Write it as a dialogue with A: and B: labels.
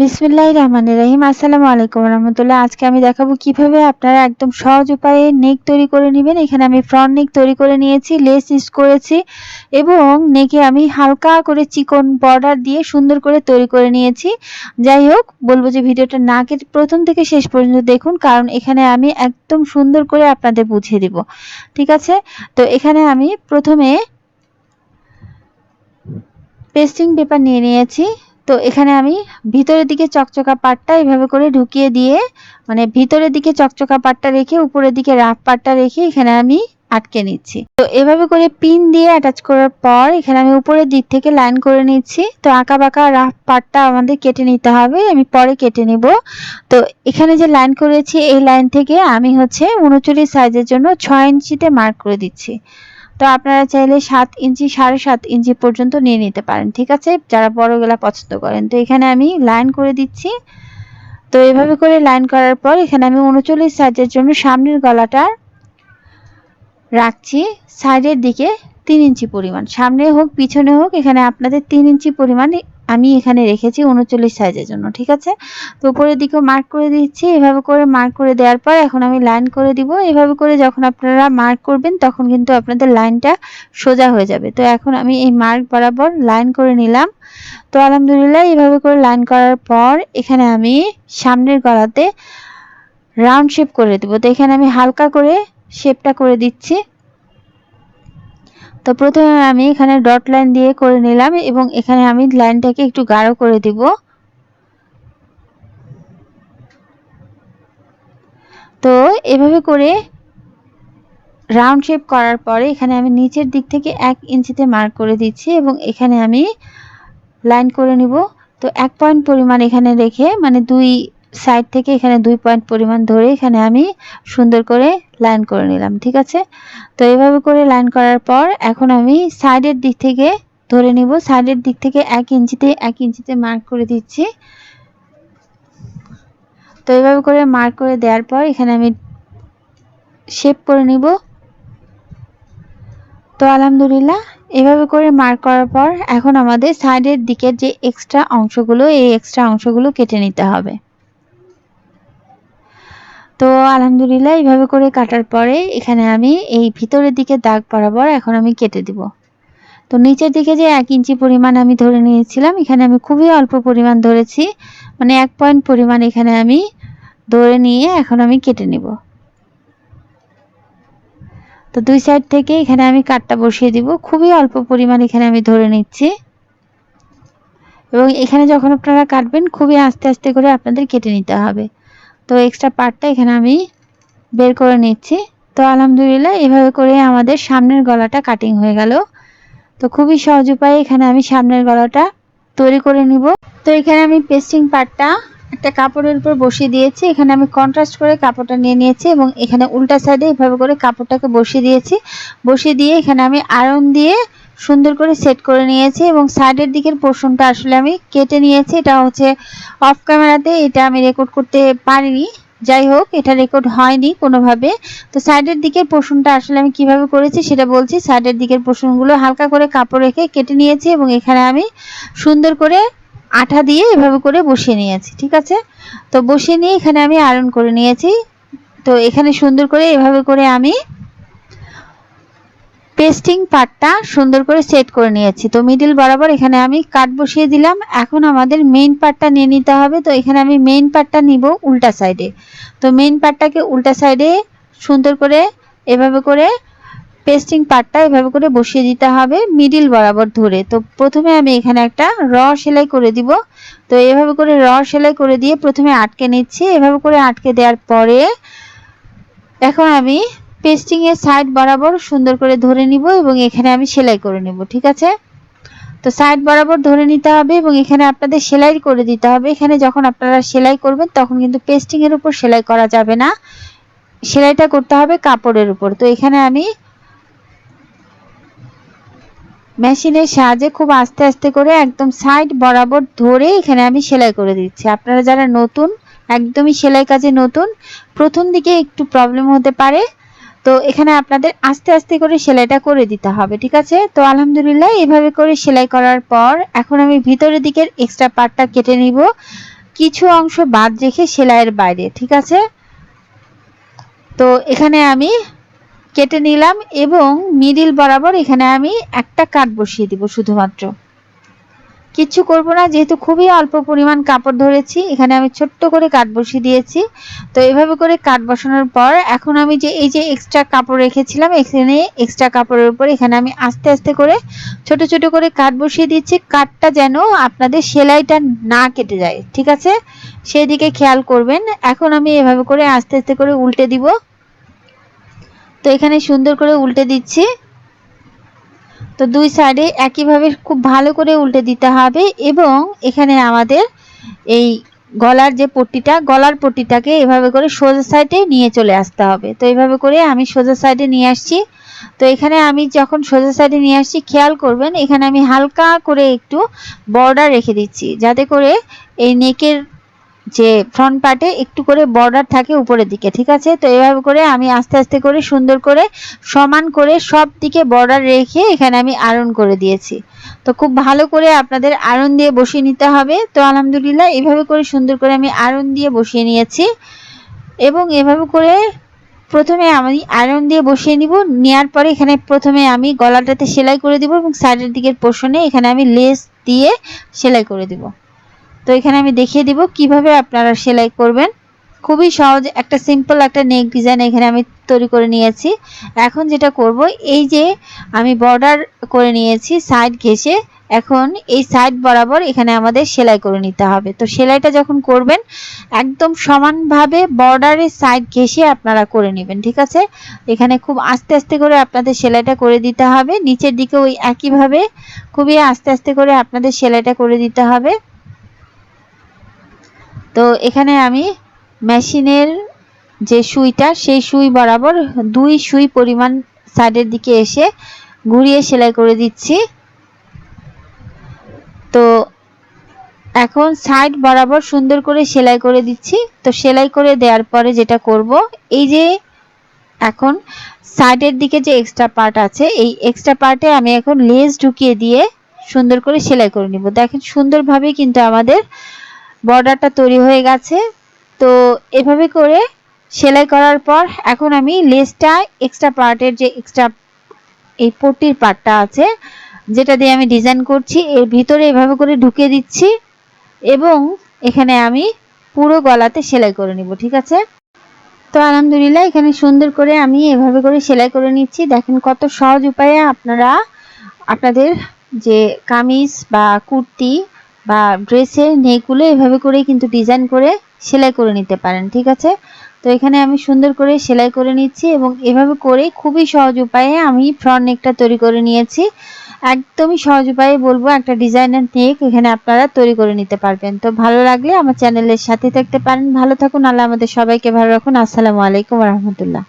A: বিসমিল্লাহির রহমানির রহিম। আসসালামু আলাইকুম রহমতুল্লাহ। আজকে আমি দেখাবো কীভাবে আপনারা একদম সহজ উপায়ে নেক তৈরি করে নেবেন। এখানে আমি ফ্রন্ট নেক তৈরি করে নিয়েছি লেস ইউজ করেছি এবং নেকে আমি হালকা করে চিকন বর্ডার দিয়ে সুন্দর করে তৈরি করে নিয়েছি। যাই হোক, বলব যে ভিডিওটা না কেটে প্রথম থেকে শেষ পর্যন্ত দেখুন, কারণ এখানে আমি একদম সুন্দর করে আপনাদের বুঝিয়ে দিব। ঠিক আছে? তো এখানে আমি প্রথমে পেস্টিং পেপার নিয়ে নিয়েছি। তো এখানে আমি ভিতরের দিকে চকচকা পাটটা এভাবে করে ঢুকিয়ে দিয়ে মানে ভিতরের দিকে চকচকা পাটটা রেখে, উপরের দিকে রাফ পাটটা রেখে এখানে আমি আটকে নিচ্ছি। তো এভাবে করে পিন দিয়ে অ্যাটাচ করার পর এখানে আমি উপরের দিক থেকে লাইন করে নিচ্ছি। তো আঁকা বাঁকা রাফ পাটটা আমাদের কেটে নিতে হবে, আমি পরে কেটে নিব। তো এখানে যে লাইন করেছি, এই লাইন থেকে আমি হচ্ছে উনচল্লিশ সাইজের জন্য ছয় ইঞ্চিতে মার্ক করে দিচ্ছি। তো আপনারা চাইলে সাত ইঞ্চি, সাড়ে সাত ইঞ্চি পর্যন্ত নিয়ে নিতে পারেন, ঠিক আছে? যারা বড় গলা পছন্দ করেন। তো এখানে আমি লাইন করে দিচ্ছি। তো এভাবে করে লাইন করার পর এখানে আমি উনচল্লিশ সাইজের জন্য সামনের গলাটা রাখছি। সাইডের দিকে তিন ইঞ্চি পরিমাণ। সামনে হোক, পিছনে হোক, এখানে আপনাদের তিন ইঞ্চি পরিমাণ আমি এখানে রেখেছি উনচল্লিশ সাইজের জন্য, ঠিক আছে? তো উপরের দিকেও মার্ক করে দিচ্ছি, এভাবে করে মার্ক করে দেওয়ার পর এখন আমি লাইন করে দিব। এভাবে করে যখন আপনারা মার্ক করবেন, তখন কিন্তু আপনাদের লাইনটা সোজা হয়ে যাবে। তো এখন আমি এই মার্ক বরাবর লাইন করে নিলাম। তো আলহামদুলিল্লাহ এইভাবে করে লাইন করার পর এখানে আমি সামনের গলাতে রাউন্ড শেপ করে দেবো। তো এখানে আমি হালকা করে শেপটা করে দিচ্ছি। তো প্রথমে আমি এখানে ডট লাইন দিয়ে করে নিলাম এবং এখানে আমি লাইনটাকে একটু গাঢ় করে দিব। তো এভাবে করে রাউন্ড শেপ করার পরে এখানে আমি নিচের দিক থেকে এক ইঞ্চিতে মার্ক করে দিচ্ছি এবং এখানে আমি লাইন করে নিব। তো এক পয়েন্ট পরিমাণ এখানে রেখে মানে দুই সাইড থেকে এখানে দুই পয়েন্ট পরিমাণ ধরে এখানে আমি সুন্দর করে লাইন করে নিলাম, ঠিক আছে? তো এইভাবে করে লাইন করার পর এখন আমি সাইডের দিক থেকে ধরে নিব। সাইডের দিক থেকে এক ইঞ্চিতে এক ইঞ্চিতে মার্ক করে দিচ্ছি। তো এইভাবে করে মার্ক করে দেওয়ার পর এখানে আমি শেপ করে নিব। তো আলহামদুলিল্লাহ, এভাবে করে মার্ক করার পর এখন আমাদের সাইডের দিকের যে এক্সট্রা অংশগুলো, এই এক্সট্রা অংশগুলো কেটে নিতে হবে। তো আলহামদুলিল্লাহ, এইভাবে করে কাটার পরে এখানে আমি এই ভিতরের দিকে দাগ বরাবর এখন আমি কেটে দিব। তো নিচের দিকে যে এক ইঞ্চি পরিমাণ আমি ধরে নিয়েছিলাম, এখানে আমি খুবই অল্প পরিমাণ ধরেছি। মানে এক পয়েন্ট পরিমাণ এখানে আমি ধরে নিয়ে এখন আমি কেটে নিব। তো দুই সাইড থেকে এখানে আমি কাটটা বসিয়ে দিব। খুবই অল্প পরিমাণ এখানে আমি ধরে নিচ্ছি। এবং এখানে যখন আপনারা কাটবেন, খুবই আস্তে আস্তে করে আপনাদের কেটে নিতে হবে। তো এক্সট্রা পার্টটা এখানে আমি বের করে নিচ্ছি। তো আলহামদুলিল্লাহ এভাবে করে আমাদের সামনের গলাটা কাটিং হয়ে গেল। তো খুবই সহজ উপায়ে এখানে আমি সামনের গলাটা তৈরি করে নিব। তো এখানে আমি পেস্টিং পার্টটা একটা কাপড়ের উপর বসিয়ে দিয়েছি। এখানে আমি কন্ট্রাস্ট করে কাপড়টা নিয়ে নিয়েছি এবং এখানে উল্টা সাইডে এভাবে করে কাপড়টাকে বসিয়ে দিয়েছি। বসিয়ে দিয়ে এখানে আমি আয়রন দিয়ে সুন্দর করে সেট করে নিয়েছি এবং সাইডের দিকের পোর্শনটা আসলে আমি কেটে নিয়েছি। এটা হচ্ছে অফ ক্যামেরাতে এটা আমি রেকর্ড করতে পারিনি। যাই হোক, এটা রেকর্ড হয়নি কোনোভাবে। তো সাইডের দিকের পোর্শনটা আসলে আমি কীভাবে করেছি সেটা বলছি। সাইডের দিকের পোর্শনগুলো হালকা করে কাপড় রেখে কেটে নিয়েছি এবং এখানে আমি সুন্দর করে আঠা দিয়ে এভাবে করে বসিয়ে নিয়েছি, ঠিক আছে? তো বসিয়ে নিয়ে এখানে আমি আয়রন করে নিয়েছি। তো এখানে সুন্দর করে এভাবে করে আমি পেস্টিং পার্টটা সুন্দর করে সেট করে নিয়েছি। তো মিডিল বরাবর এখানে আমি কাট বসিয়ে দিলাম। এখন আমাদের মেইন পার্টটা নিয়ে নিতে হবে। তো এখানে আমি মেইন পার্টটা নিব উল্টা সাইডে তো মেইন পার্টটাকে উল্টা সাইডে সুন্দর করে এভাবে করে পেস্টিং পার্টটা এভাবে করে বসিয়ে দিতে হবে মিডিল বরাবর ধরে। তো প্রথমে আমি এখানে একটা র সেলাই করে দিব। তো এভাবে করে র সেলাই করে দিয়ে প্রথমে আটকে নিচ্ছি। এভাবে করে আটকে দেওয়ার পরে এখন আমি পেস্টিং এর সাইড বরাবর সুন্দর করে ধরে নিব এবং এখানে আমি সেলাই করে নিব, ঠিক আছে? তো সাইড বরাবর ধরে নিতে হবে এবং এখানে আপনাদের সেলাই করে দিতে হবে। এখানে যখন আপনারা সেলাই করবেন, তখন কিন্তু পেস্টিং এর উপর সেলাই করা যাবে না। সেলাইটা করতে হবে কাপড়ের উপর। তো এখানে আমি মেশিনের সাহায্যে খুব আস্তে আস্তে করে একদম সাইড বরাবর ধরে এখানে আমি সেলাই করে দিচ্ছি। আপনারা যারা নতুন, একদমই সেলাই কাজে নতুন, প্রথম দিকে একটু প্রবলেম হতে পারে। তো এখানে আপনাদের আস্তে আস্তে করে সেলাইটা করে দিতে হবে, ঠিক আছে? তো আলহামদুলিল্লাহ এভাবে করে সেলাই করার পর এখন আমি ভিতরের দিকের এক্সট্রা পার্টটা কেটে নিব। কিছু অংশ বাদ রেখে সেলাইয়ের বাইরে, ঠিক আছে? তো এখানে আমি কেটে নিলাম এবং মিডিল বরাবর এখানে আমি একটা কাট বসিয়ে দিব শুধুমাত্র। কিচ্ছু করব না, যেহেতু খুবই অল্প পরিমাণ কাপড় ধরেছি, এখানে আমি ছোট্ট করে কাট বসিয়ে দিয়েছি। তো এভাবে করে কাট বসানোর পর এখন আমি যে, এই যে এক্সট্রা কাপড় রেখেছিলাম, এখানে এক্সট্রা কাপড়ের উপর এখানে আমি আস্তে আস্তে করে ছোট ছোট করে কাট বসিয়ে দিচ্ছি কাটটা যেন আপনাদের সেলাইটা না কেটে যায়, ঠিক আছে? সেই দিকে খেয়াল করবেন। এখন আমি এভাবে করে আস্তে আস্তে করে উল্টে দিব। তো এখানে সুন্দর করে উল্টে দিচ্ছি। তো দুই সাইডে একইভাবে খুব ভালো করে উল্টে দিতে হবে এবং এখানে আমাদের এই গলার যে পট্টিটা, গলার পট্টিটাকে এভাবে করে সোজা সাইডে নিয়ে চলে আসতে হবে। তো এইভাবে করে আমি সোজা সাইডে নিয়ে আসছি। তো এখানে আমি যখন সোজা সাইডে নিয়ে আসছি, খেয়াল করবেন, এখানে আমি হালকা করে একটু বর্ডার রেখে দিচ্ছি, যাতে করে এই নেকের যে ফ্রন্ট পার্টে একটু করে বর্ডার থাকে উপরের দিকে, ঠিক আছে? তো এভাবে করে আমি আস্তে আস্তে করে সুন্দর করে সমান করে সব দিকে বর্ডার রেখে এখানে আমি আয়রন করে দিয়েছি। তো খুব ভালো করে আপনাদের আয়রন দিয়ে বসিয়ে নিতে হবে। তো আলহামদুলিল্লাহ এভাবে করে সুন্দর করে আমি আয়রন দিয়ে বসিয়ে নিয়েছি। এবং এভাবে করে প্রথমে আমি আয়রন দিয়ে বসিয়ে নিব। নেওয়ার পরে এখানে প্রথমে আমি গলাটাতে সেলাই করে দিব এবং সাইডের দিকের পোষণে এখানে আমি লেস দিয়ে সেলাই করে দিব। তো এখানে আমি দেখিয়ে দিব কীভাবে আপনারা সেলাই করবেন। খুবই সহজ, একটা সিম্পল একটা নেক ডিজাইন এখানে আমি তৈরি করে নিয়েছি। এখন যেটা করব, এই যে আমি বর্ডার করে নিয়েছি সাইড ঘেসে এখন এই সাইড বরাবর এখানে আমাদের সেলাই করে নিতে হবে। তো সেলাইটা যখন করবেন, একদম সমানভাবে বর্ডারের সাইড ঘেসে আপনারা করে নেবেন, ঠিক আছে? এখানে খুব আস্তে আস্তে করে আপনাদের সেলাইটা করে দিতে হবে। নিচের দিকে ওই একইভাবে খুবই আস্তে আস্তে করে আপনাদের সেলাইটা করে দিতে হবে। তো এখানে আমি মেশিনের যে সুইটা, সেই সুই বরাবর দুই সুই পরিমাণ সাইডের দিকে এসে ঘুরিয়ে সেলাই করে দিচ্ছি। তো এখন সাইড বরাবর সুন্দর করে সেলাই করে দিচ্ছি। তো সেলাই করে দেওয়ার পরে যেটা করব, এই যে এখন সাইডের দিকে যে এক্সট্রা পার্ট আছে, এই এক্সট্রা পার্টে আমি এখন লেস ঢুকিয়ে দিয়ে সুন্দর করে সেলাই করে নিব। দেখেন সুন্দরভাবে কিন্তু আমাদের বর্ডারটা তৈরি হয়ে গেছে। তো এভাবে করে সেলাই করার পর এখন আমি লেসটা এক্সট্রা পার্টের যে এক্সট্রা এই পট্টির পার্টটা আছে, যেটা দিয়ে আমি ডিজাইন করছি, এর ভিতরে এভাবে করে ঢুকিয়ে দিচ্ছি এবং এখানে আমি পুরো গলাতে সেলাই করে নিব, ঠিক আছে? তো আলহামদুলিল্লাহ এখানে সুন্দর করে আমি এভাবে করে সেলাই করে নিচ্ছি। দেখেন কত সহজ উপায়ে আপনারা আপনাদের যে কামিজ বা কুর্তি বা ড্রেসের নেকগুলো এভাবে করেই কিন্তু ডিজাইন করে সেলাই করে নিতে পারেন, ঠিক আছে? তো এখানে আমি সুন্দর করে সেলাই করে নিচ্ছি এবং এভাবে করে খুবই সহজ উপায়ে আমি ফ্রন্ট নেকটা তৈরি করে নিয়েছি। একদমই সহজ উপায়ে বলব একটা ডিজাইনার নেক এখানে আপনারা তৈরি করে নিতে পারবেন। তো ভালো লাগলে আমার চ্যানেলের সাথে থাকতে পারেন। ভালো থাকুন, আল্লাহ আমাদের সবাইকে ভালো রাখুন। আসসালামু আলাইকুম রহমতুল্লাহ।